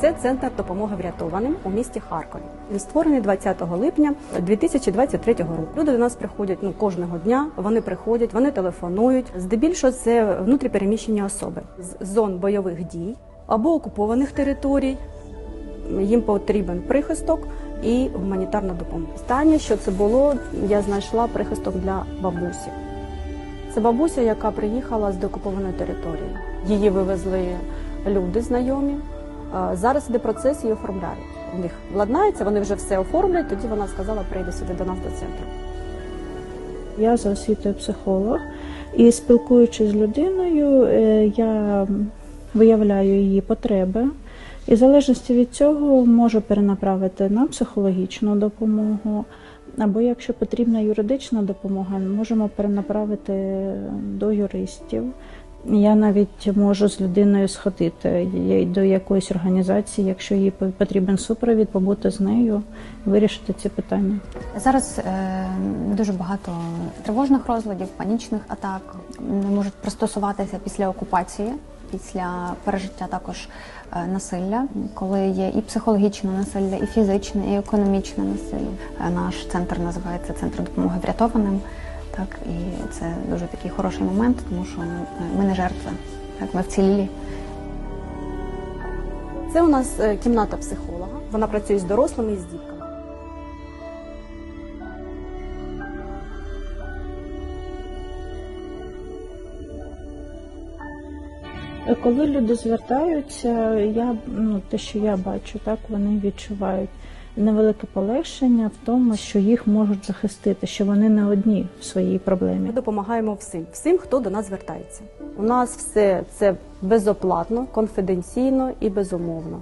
Це центр допомоги врятованим у місті Харкові. Він створений 20 липня 2023 року. Люди до нас приходять ну кожного дня. Вони приходять, вони телефонують. Здебільшого це внутріпереміщені особи з зон бойових дій або окупованих територій. Їм потрібен прихисток і гуманітарна допомога. Останнє, що це було, я знайшла прихисток для бабусі. Це бабуся, яка приїхала з деокупованої території. Її вивезли люди знайомі. А Зараз іде процес, її оформляють. У них владнається, вони вже все оформлять. Тоді вона сказала, прийде сюди до нас до центру. Я за освітою психолог, і спілкуючись з людиною, е, я виявляю її потреби. І в залежності від цього можу перенаправити на психологічну допомогу, або якщо потрібна юридична допомога, можемо перенаправити до юристів. Я навіть можу з людиною сходити до якоїсь організації, якщо їй потрібен супровід, побути з нею, вирішити ці питання. Зараз е, дуже багато тривожних розладів, панічних атак не можуть пристосуватися після окупації, після пережиття також е, насилля, коли є і психологічне насилля, і фізичне, і економічне насилля. Е, Наш центр називається Центр допомоги врятованим. Так, і це дуже такий хороший момент, тому що ми, ми не жертви, так, ми вцілілі. Це у нас е, кімната психолога. Вона працює з дорослими і з дітками. Коли люди звертаються, я ну те, що я бачу, так вони відчувають невелике полегшення в тому, що їх можуть захистити, що вони не одні в своїй проблемі. Ми допомагаємо всім, всім, хто до нас звертається. У нас все це безоплатно, конфіденційно і безумовно.